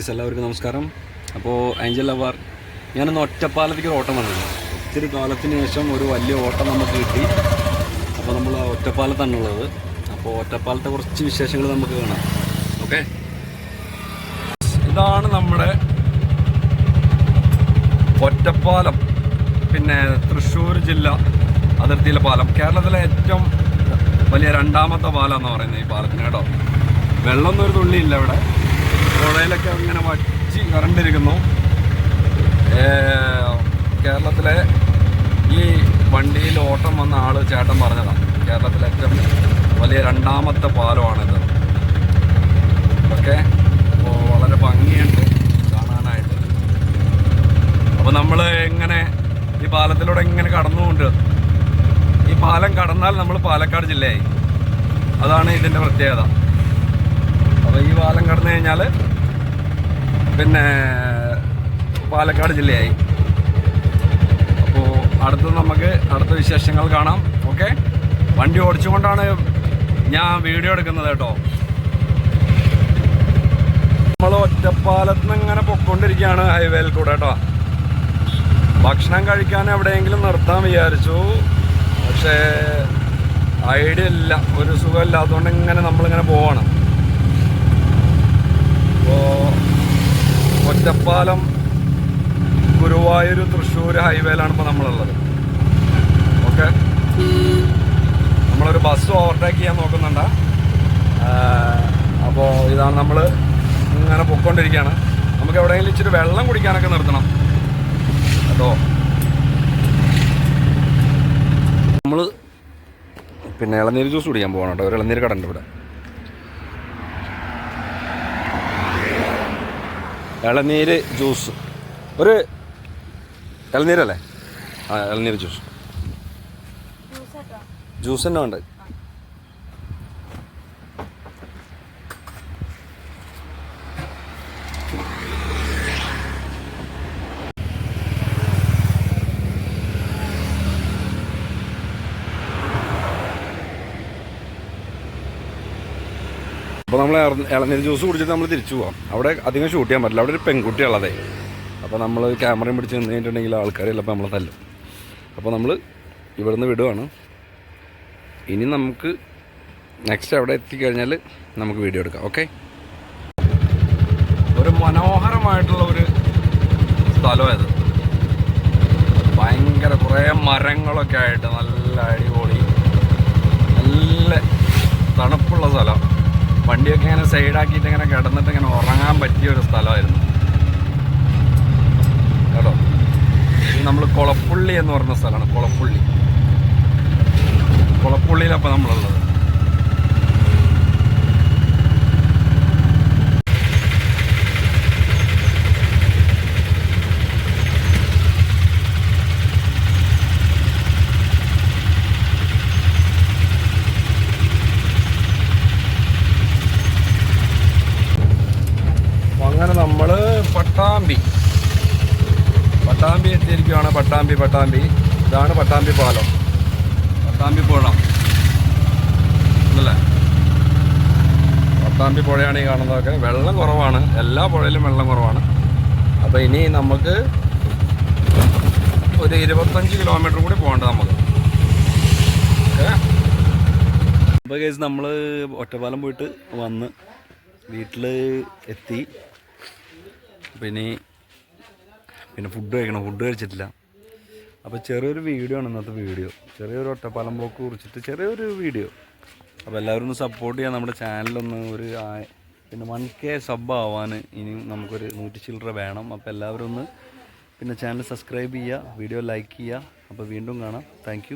എല്ലാവർക്കും നമസ്കാരം. അപ്പോൾ ആഞ്ചൽ ലവാർ ഞാനൊന്ന് ഒറ്റപ്പാലത്തേക്ക് ഒരു ഓട്ടം വന്നിട്ടുണ്ട് ഒത്തിരി കാലത്തിന് ശേഷം ഒരു വലിയ ഓട്ടം നമുക്ക് കിട്ടി. അപ്പോൾ നമ്മൾ ആ ഒറ്റപ്പാലത്താണുള്ളത് അപ്പോൾ ഒറ്റപ്പാലത്തെ കുറച്ച് വിശേഷങ്ങൾ നമുക്ക് കാണാം. ഓക്കെ ഇതാണ് നമ്മുടെ ഒറ്റപ്പാലം. പിന്നെ തൃശ്ശൂർ ജില്ല അതിർത്തിയിലെ പാലം. കേരളത്തിലെ ഏറ്റവും വലിയ രണ്ടാമത്തെ പാലം എന്ന് പറയുന്നത് ഈ പാലത്തിന് കേട്ടോ. വെള്ളമൊന്നും ഒരു തുള്ളിയില്ല ഇവിടെ. പുഴയിലൊക്കെ ഇങ്ങനെ വച്ച് കറണ്ടിരിക്കുന്നു. കേരളത്തിലെ ഈ വണ്ടിയിൽ ഓട്ടം വന്ന ആൾ ചേട്ടൻ പറഞ്ഞതാണ് കേരളത്തിലെ ഏറ്റവും വലിയ രണ്ടാമത്തെ പാലമാണിത്. അപ്പോൾ വളരെ ഭംഗിയുണ്ട് കാണാനായിട്ട്. അപ്പോൾ നമ്മൾ എങ്ങനെ ഈ പാലത്തിലൂടെ ഇങ്ങനെ കടന്നുകൊണ്ട് ഈ പാലം കടന്നാൽ നമ്മൾ പാലക്കാട് ജില്ലയായി. അതാണ് ഇതിന്റെ പ്രത്യേകത. അപ്പോൾ ഈ പാലം കഴിഞ്ഞാൽ പിന്നെ പാലക്കാട് ജില്ലയായി. അപ്പോൾ അടുത്ത് നമുക്ക് അടുത്ത വിശേഷങ്ങൾ കാണാം. ഓക്കെ? വണ്ടി ഓടിച്ചുകൊണ്ടാണ് ഞാൻ വീഡിയോ എടുക്കുന്നത് കേട്ടോ. നമ്മൾ ഒറ്റപ്പാലത്ത് നിന്ന് ഇങ്ങനെ പൊക്കോണ്ടിരിക്കുകയാണ് ഹൈവേയിൽ കൂടെ കേട്ടോ. ഭക്ഷണം കഴിക്കാൻ എവിടെയെങ്കിലും നിർത്താൻ വിചാരിച്ചു. പക്ഷേ ഐഡിയ ഇല്ല. ഒരു സുഖമില്ലാത്തതുകൊണ്ട് ഇങ്ങനെ നമ്മളിങ്ങനെ പോവാണ്. അപ്പോൾ ഒറ്റപ്പാലം ഗുരുവായൂർ തൃശ്ശൂർ ഹൈവേയിലാണ് ഇപ്പോൾ നമ്മളുള്ളത്. ഓക്കെ? നമ്മളൊരു ബസ് ഓവർടേക്ക് ചെയ്യാൻ നോക്കുന്നുണ്ട്. അപ്പോൾ ഇതാണ് നമ്മൾ ഇങ്ങനെ പൊക്കൊണ്ടിരിക്കുകയാണ് നമുക്ക് എവിടെയെങ്കിലും ഇച്ചിരി വെള്ളം കുടിക്കാനൊക്കെ നിർത്തണം. കേട്ടോ? നമ്മൾ പിന്നെ ഇളനീര് ജ്യൂസ് കുടിക്കാൻ പോകണം കേട്ടോ. ഒരു ഇളനീര് കടണ്ട് ഇവിടെ. ഇളനീര് ജ്യൂസ്. ഒരു ഇളനീരല്ലേ? ആ ഇളനീര് ജ്യൂസ്. ജ്യൂസ് തന്നെ ഉണ്ട് അപ്പോൾ നമ്മൾ ഇളനീര് ജ്യൂസ് കുടിച്ചിട്ട് നമ്മൾ തിരിച്ചു പോവാം. അവിടെ അധികം ഷൂട്ട് ചെയ്യാൻ പറ്റില്ല. അവിടെ ഒരു പെൺകുട്ടി ഉള്ളതേ അപ്പോൾ നമ്മൾ ക്യാമറയും പിടിച്ച് നിന്ന് കഴിഞ്ഞിട്ടുണ്ടെങ്കിൽ ആൾക്കാർ ചിലപ്പോൾ നമ്മളെ തല്ലും. അപ്പോൾ നമ്മൾ ഇവിടുന്ന് വിടുവാണ്. ഇനി നമുക്ക് നെക്സ്റ്റ് അവിടെ എത്തിക്കഴിഞ്ഞാൽ നമുക്ക് വീഡിയോ എടുക്കാം. ഓക്കെ ഒരു മനോഹരമായിട്ടുള്ള ഒരു സ്ഥലമായത്. ഭയങ്കര കുറേ മരങ്ങളൊക്കെ ആയിട്ട് നല്ല അടിപൊളി നല്ല തണുപ്പുള്ള സ്ഥലം. വണ്ടിയൊക്കെ ഇങ്ങനെ സൈഡാക്കിയിട്ട് ഇങ്ങനെ കിടന്നിട്ട് ഇങ്ങനെ ഉറങ്ങാൻ പറ്റിയ ഒരു സ്ഥലമായിരുന്നു. കേട്ടോ? നമ്മൾ കുളപ്പുള്ളി എന്ന് പറഞ്ഞ സ്ഥലമാണ് കുളപ്പുള്ളി. കുളപ്പുള്ളിയിലപ്പോൾ നമ്മളുള്ളത്. പട്ടാമ്പി. പട്ടാമ്പി എത്തിയിരിക്കുകയാണ് പട്ടാമ്പി പട്ടാമ്പി. ഇതാണ് പട്ടാമ്പി പാലം. പട്ടാമ്പി പുഴ. അല്ലേ? പട്ടാമ്പി പുഴയാണ് ഈ കാണുന്നതൊക്കെ. വെള്ളം കുറവാണ്. എല്ലാ പുഴയിലും വെള്ളം കുറവാണ്. അപ്പോൾ ഇനി നമുക്ക് ഒരു ഇരുപത്തഞ്ച് കിലോമീറ്റർ കൂടി പോകേണ്ടത് നമുക്ക്. ഓക്കെ? അപ്പോൾ കേസ് നമ്മൾ ഒറ്റപ്പാലം പോയിട്ട് വന്ന് വീട്ടിൽ എത്തി. പിന്നെ പിന്നെ ഫുഡ് കഴിക്കണം. ഫുഡ് കഴിച്ചിട്ടില്ല. അപ്പോൾ ചെറിയൊരു വീഡിയോ ആണ് ഇന്നത്തെ വീഡിയോ ചെറിയൊരു ഒറ്റപ്പാലം പോക്ക് കുറിച്ചിട്ട് ചെറിയൊരു വീഡിയോ അപ്പോൾ എല്ലാവരും ഒന്ന് സപ്പോർട്ട് ചെയ്യാൻ നമ്മുടെ ചാനലൊന്ന് ഒരു പിന്നെ വൺ കെ സബ് ആവാൻ ഇനിയും നമുക്കൊരു നൂറ്റി ചില്ലറ വേണം. അപ്പോൾ എല്ലാവരും ഒന്ന് പിന്നെ ചാനൽ സബ്സ്ക്രൈബ് ചെയ്യുക വീഡിയോ ലൈക്ക് ചെയ്യുക. അപ്പോൾ വീണ്ടും കാണാം. താങ്ക്